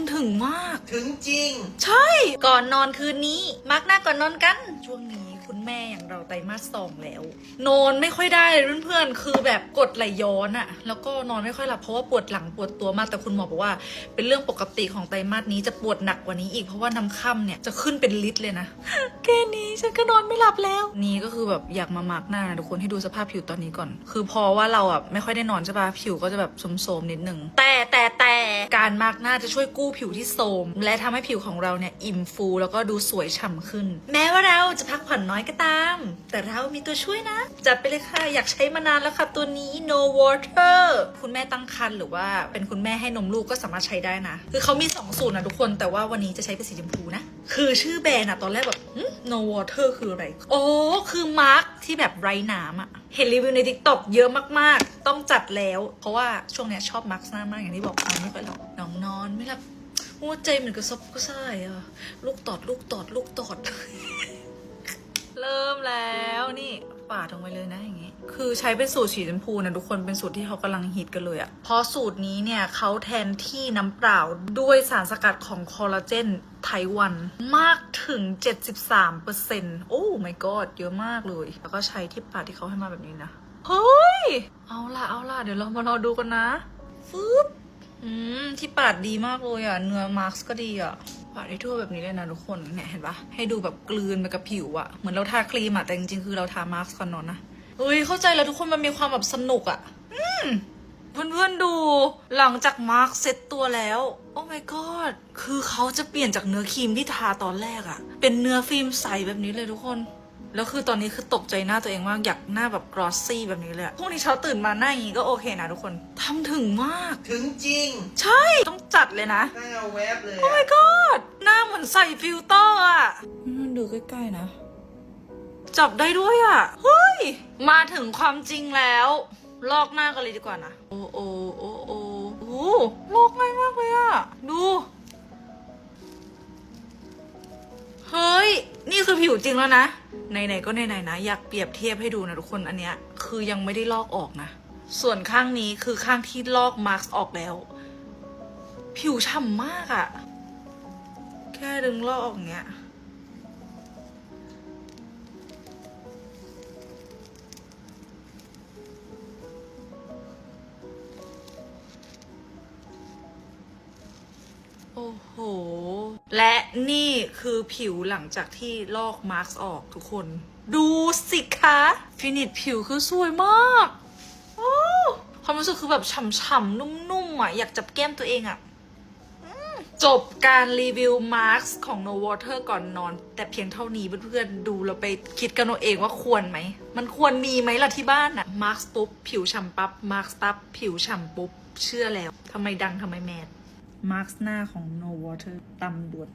ำถึงมาก ถึงจริง ใช่ ก่อนนอนคืนนี้ มักหน้าก่อนนอนกัน ช่วงนี้คุณแม่อย่างเราไตรมาสสองแล้ว นอนไม่ค่อยได้เลยเพื่อนๆคือแบบกดไหลย้อนอะแล้วก็นอนไม่ค่อยหลับเพราะว่าปวดหลังปวดตัวมากแต่คุณหมอบอกว่า เป็นเรื่องปกติของไตรมาสนี้จะปวดหนักกว่านี้อีกเพราะว่าน้ำค่ำเนี่ยจะขึ้นเป็นลิตรเลยนะแค่นี้ฉันก็นอนไม่หลับแล้ว นี่ก็คือแบบอยากมามาร์กหน้านะทุกคนให้ดูสภาพผิวตอนนี้ก่อน คือพอว่าเราอะไม่ค่อยได้นอนใช่ปะผิวก็จะแบบโสมๆนิดนึงแต่แต่แต่การมาร์กหน้าจะช่วยกู้ผิวที่โทรมและทำให้ผิวของเราเนี่ยอิ่มฟู แล้วก็ดูสวยฉ่ำขึ้น แม้ว่าเราจะพักผ่อนน้อยก็ตาม แต่เรามีตัวช่วยนะ จัดไปเลยค่ะ อยากใช้มานานแล้วค่ะ ตัวนี้ no water คุณแม่ตั้งครรภ์หรือว่าเป็นคุณแม่ให้นมลูกก็สามารถใช้ได้นะ คือเขามีสองสูตรนะทุกคนแต่ว่าวันนี้จะใช้เป็นสีชมพูนะ คือชื่อแบรนด์อะตอนแรกแบบ no water คืออะไรโอ้คือมาร์กที่แบบไร้น้ำอะเห็นรีวิวใน t ิ k t o k เยอะมากๆ ต้องจัดแล้ว เพราะว่าช่วงเนี้ยชอบมาร์กหน้ามากอย่างที่บอกนอนไม่ค่อยหลับน้องนอนไม่หลับหัวใจเหมือนกระซบกระส่ายอะลูกตอดลูกตอดลูกตอด เริ่มแล้วนี่ปาดลงไปเลยนะอย่างงี้ คือใช้เป็นสูตรสีชมพูนะทุกคนเป็นสูตรที่เขากำลังฮิตกันเลยอะเพราะสูตรนี้เนี่ยเขาแทนที่น้ำเปล่าด้วยสารสกัดของคอลลาเจนไทวันมากถึง 73%โอ้ my god เยอะมากเลย แล้วก็ใช้ที่ปาดที่เขาให้มาแบบนี้นะ เฮ้ย เอาล่ะ เอาล่ะ เดี๋ยวเรามารอดูกันนะฟึบอืม ที่ปาดดีมากเลยอะ เนื้อมาร์กก็ดีอะ ปาดได้ทั่วแบบนี้เลยนะทุกคนเนี่ยเห็นปะให้ดูแบบกลืนไปกับผิวอะเหมือนเราทาครีมอะแต่จริงๆคือเราทามาร์กก่อนนอนนะเฮ้ยเข้าใจแล้วทุกคนมันมีความแบบสนุกอะอืมเพื่อนๆดูหลังจากมาร์กเซ็ตตัวแล้ว โอ้ my god คือเขาจะเปลี่ยนจากเนื้อครีมที่ทาตอนแรกอะเป็นเนื้อฟิล์มใสแบบนี้เลยทุกคน แล้วคือตอนนี้คือตกใจหน้าตัวเองมากอยากหน้าแบบกรอสซี่แบบนี้เลยอะพรุ่งนี้เช้าตื่นมาหน้าอย่างนี้ก็โอเคนะทุกคนทำถึงมาก ถึงจริง ใช่ต้องจัดเลยนะหน้าแวบเลย โอ้ my god หน้าเหมือนใส่ฟิลเตอร์อะมันดูใกล้ๆนะ จับได้ด้วยอะเฮ้ย มาถึงความจริงแล้ว ลอกหน้ากันเลยดีกว่านะ โอ้โอ้โอ้โอ้โอ้ลอกง่ายมากเลยอะดู เฮ้ย นี่คือผิวจริงแล้วนะไหนๆก็ไหนๆนะ อยากเปรียบเทียบให้ดูนะทุกคนอันเนี้ย คือยังไม่ได้ลอกออกนะ ส่วนข้างนี้คือข้างที่ลอกมาร์กออกแล้ว ผิวฉ่ำมากอะ แค่ดึงลอกออกเนี้ยโอ้โห และนี่คือผิวหลังจากที่ลอกมาร์กออกทุกคน ดูสิคะฟินิชผิวคือสวยมาก โอ้ความรู้สึกคือแบบฉ่ำๆนุ่มๆอะอยากจับแก้มตัวเองอะ จบการรีวิวมาร์คของ No Water ก่อนนอน แต่เพียงเท่านี้เพื่อนๆดูเราไปคิดกันเอาเองว่าควรไหม มันควรมีไหมล่ะที่บ้านอะมาร์คปุ๊บ ผิวฉ่ำปับ๊บมาร์คปั๊บ ผิวฉ่ำปุ๊บ เชื่อแล้วทำไมดังทำไมแมสมาร์คหน้าของ No Water ตำดวด